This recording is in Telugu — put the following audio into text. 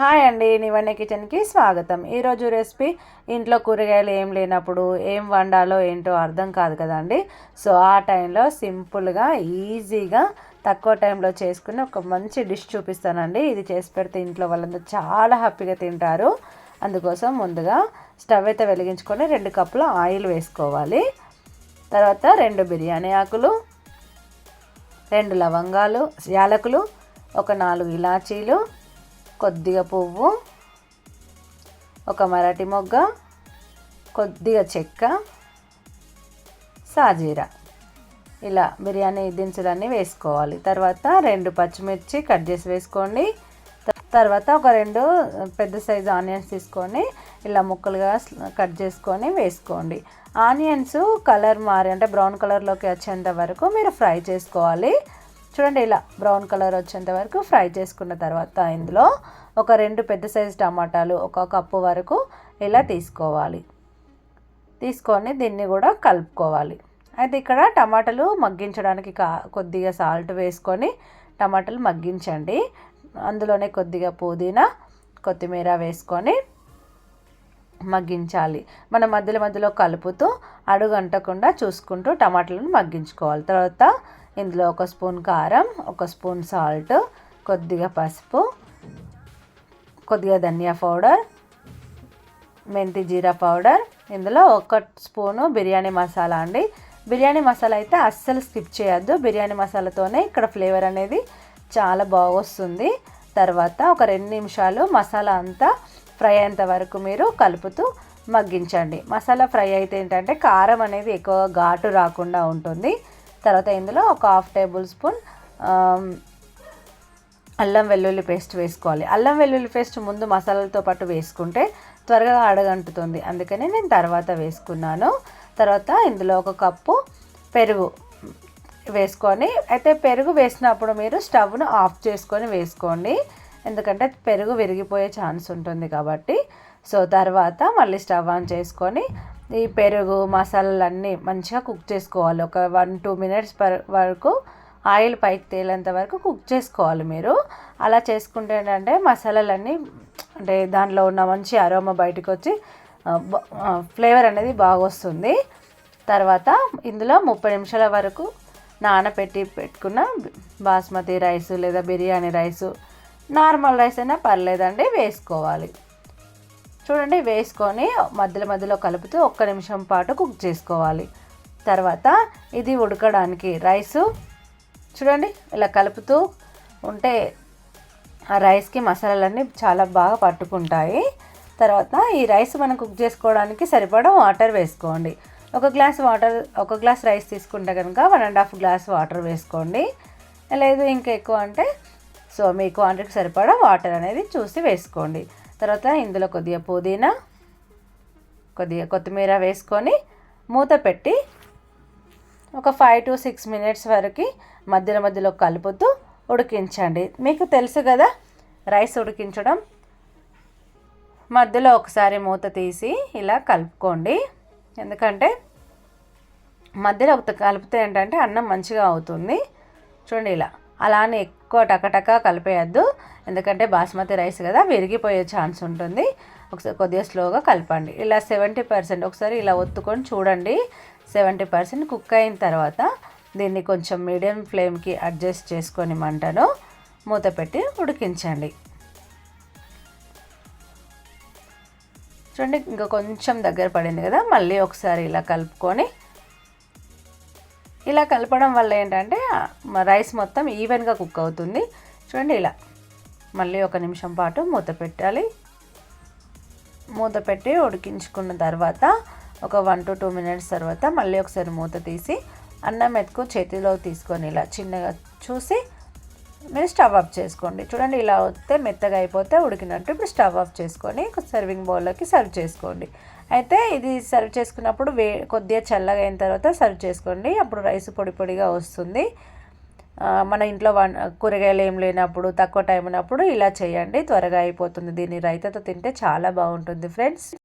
హాయ్ అండి నివన్న కిచెన్కి స్వాగతం. ఈరోజు రెసిపీ ఇంట్లో కూరగాయలు ఏం లేనప్పుడు ఏం వండాలో ఏంటో అర్థం కాదు కదండి సో ఆ టైంలో సింపుల్గా ఈజీగా తక్కువ టైంలో చేసుకుని ఒక మంచి డిష్ చూపిస్తానండి. ఇది చేసి పెడితే ఇంట్లో వాళ్ళందరూ చాలా హ్యాపీగా తింటారు. అందుకోసం ముందుగా స్టవ్ అయితే వెలిగించుకొని రెండు కప్పుల ఆయిల్ వేసుకోవాలి. తర్వాత రెండు బిర్యానీ ఆకులు రెండు లవంగాలు యాలకులు ఒక నాలుగు ఇలాచీలు కొద్దిగా పువ్వు ఒక మరాఠీ మొగ్గ కొద్దిగా చెక్క సాజీరా. ఇలా బిర్యానీ దినుసులన్నీ వేసుకోవాలి. తర్వాత రెండు పచ్చిమిర్చి కట్ చేసి వేసుకోండి. తర్వాత ఒక రెండు పెద్ద సైజు ఆనియన్స్ తీసుకొని ఇలా ముక్కలుగా కట్ చేసుకొని వేసుకోండి. ఆనియన్స్ కలర్ మారి అంటే బ్రౌన్ కలర్లోకి వచ్చేంత వరకు మీరు ఫ్రై చేసుకోవాలి. చూడండి ఇలా బ్రౌన్ కలర్ వచ్చేంత వరకు ఫ్రై చేసుకున్న తర్వాత ఇందులో ఒక రెండు పెద్ద సైజు టమాటాలు ఒక కప్పు వరకు ఇలా తీసుకోవాలి. తీసుకొని దీన్ని కూడా కలుపుకోవాలి. అయితే ఇక్కడ టమాటాలు మగ్గించడానికి కా కొద్దిగా సాల్ట్ వేసుకొని టమాటాలు మగ్గించండి. అందులోనే కొద్దిగా పుదీనా కొత్తిమీర వేసుకొని మగ్గించాలి. మన మధ్యలో మధ్యలో కలుపుతూ అడుగంటకుండా చూసుకుంటూ టమాటాలను మగ్గించుకోవాలి. తర్వాత ఇందులో ఒక స్పూన్ కారం ఒక స్పూన్ సాల్ట్ కొద్దిగా పసుపు కొద్దిగా ధనియా పౌడర్ మెంతి జీరా పౌడర్. ఇందులో ఒక స్పూను బిర్యానీ మసాలా అండి. బిర్యానీ మసాలా అయితే అస్సలు స్కిప్ చేయొద్దు. బిర్యానీ మసాలాతోనే ఇక్కడ ఫ్లేవర్ అనేది చాలా బాగొస్తుంది. తర్వాత ఒక రెండు నిమిషాలు మసాలా అంతా ఫ్రై అయ్యేంత వరకు మీరు కలుపుతూ మగ్గించండి. మసాలా ఫ్రై అయితే ఏంటంటే కారం అనేది ఎక్కువ ఘాటు రాకుండా ఉంటుంది. తర్వాత ఇందులో ఒక హాఫ్ టేబుల్ స్పూన్ అల్లం వెల్లుల్లి పేస్ట్ వేసుకోవాలి. అల్లం వెల్లుల్లి పేస్ట్ ముందు మసాలాలతో పాటు వేసుకుంటే త్వరగా అడగంటుతుంది. అందుకని నేను తర్వాత వేసుకున్నాను. తర్వాత ఇందులో ఒక కప్పు పెరుగు వేసుకొని అయితే పెరుగు వేసినప్పుడు మీరు స్టవ్ను ఆఫ్ చేసుకొని వేసుకోండి. ఎందుకంటే పెరుగు విరిగిపోయే ఛాన్స్ ఉంటుంది కాబట్టి. సో తర్వాత మళ్ళీ స్టవ్ ఆన్ చేసుకొని ఈ పెరుగు మసాలాలన్నీ మంచిగా కుక్ చేసుకోవాలి. ఒక వన్ టూ మినిట్స్ వరకు ఆయిల్ పైకి తేలేంత వరకు కుక్ చేసుకోవాలి మీరు. అలా చేసుకుంటే ఏంటంటే మసాలాలన్నీ అంటే దానిలో ఉన్న మంచి అరోమా బయటకు వచ్చి ఫ్లేవర్ అనేది బాగా వస్తుంది. తర్వాత ఇందులో ముప్పై నిమిషాల వరకు నానబెట్టి పెట్టుకున్న బాస్మతి రైస్ లేదా బిర్యానీ రైసు నార్మల్ రైస్ అయినా పర్లేదండి వేసుకోవాలి. చూడండి వేసుకొని మధ్యలో మధ్యలో కలుపుతూ ఒక్క నిమిషం పాటు కుక్ చేసుకోవాలి. తర్వాత ఇది ఉడకడానికి రైసు. చూడండి ఇలా కలుపుతూ ఉంటే ఆ రైస్కి మసాలాలన్నీ చాలా బాగా పట్టుకుంటాయి. తర్వాత ఈ రైస్ మనం కుక్ చేసుకోవడానికి సరిపడా వాటర్ వేసుకోండి. ఒక గ్లాస్ వాటర్ ఒక గ్లాస్ రైస్ తీసుకుంటే కనుక one and half glass water వేసుకోండి. లేదు ఇంకా ఎక్కువ అంటే సో మీ క్వాంటిటీకి సరిపడా వాటర్ అనేది చూసి వేసుకోండి. తర్వాత ఇందులో కొద్దిగా పుదీనా కొద్దిగా కొత్తిమీర వేసుకొని మూత పెట్టి ఒక ఫైవ్ టు సిక్స్ మినిట్స్ వరకు మధ్యలో మధ్యలో కలుపుతూ ఉడికించండి. మీకు తెలుసు కదా రైస్ ఉడికించడం. మధ్యలో ఒకసారి మూత తీసి ఇలా కలుపుకోండి. ఎందుకంటే మధ్యలో ఒక కలిపితే ఏంటంటే అన్నం మంచిగా అవుతుంది. చూడండి ఇలా అలానే ఎక్కువ టకటక కలిపేయద్దు. ఎందుకంటే బాస్మతి రైస్ కదా విరిగిపోయే ఛాన్స్ ఉంటుంది. ఒకసారి కొద్దిగా స్లోగా కలపండి. ఇలా సెవెంటీ పర్సెంట్ ఒకసారి ఇలా ఒత్తుకొని చూడండి. సెవెంటీ పర్సెంట్ కుక్ అయిన తర్వాత దీన్ని కొంచెం మీడియం ఫ్లేమ్కి అడ్జస్ట్ చేసుకొని మంటను మూత పెట్టి ఉడికించండి. చూడండి ఇంకా కొంచెం దగ్గర పడింది కదా మళ్ళీ ఒకసారి ఇలా కలుపుకొని ఇలా కలపడం వల్ల ఏంటంటే రైస్ మొత్తం ఈవెన్గా కుక్ అవుతుంది. చూడండి ఇలా. మళ్ళీ ఒక నిమిషం పాటు మూత పెట్టాలి. మూత పెట్టి ఉడికించుకున్న తర్వాత ఒక వన్ టు టూ మినిట్స్ తర్వాత మళ్ళీ ఒకసారి మూత తీసి అన్నం మెతుకు చేతిలో తీసుకొని ఇలా చిన్నగా చూసి మీరు స్టవ్ ఆఫ్ చేసుకోండి. చూడండి ఇలా వస్తే మెత్తగా అయిపోతే ఉడికినట్టు ఇప్పుడు స్టవ్ ఆఫ్ చేసుకొని సర్వింగ్ బౌల్లోకి సర్వ్ చేసుకోండి. అయితే ఇది సర్వ్ చేసుకున్నప్పుడు వే కొద్దిగా చల్లగా అయిన తర్వాత సర్వ్ చేసుకోండి. అప్పుడు రైస్ పొడి పొడిగా వస్తుంది. మన ఇంట్లో వన్ కూరగాయలు ఏం లేనప్పుడు తక్కువ టైం ఉన్నప్పుడు ఇలా చేయండి. త్వరగా అయిపోతుంది. దీన్ని రైతాతో తింటే చాలా బాగుంటుంది ఫ్రెండ్స్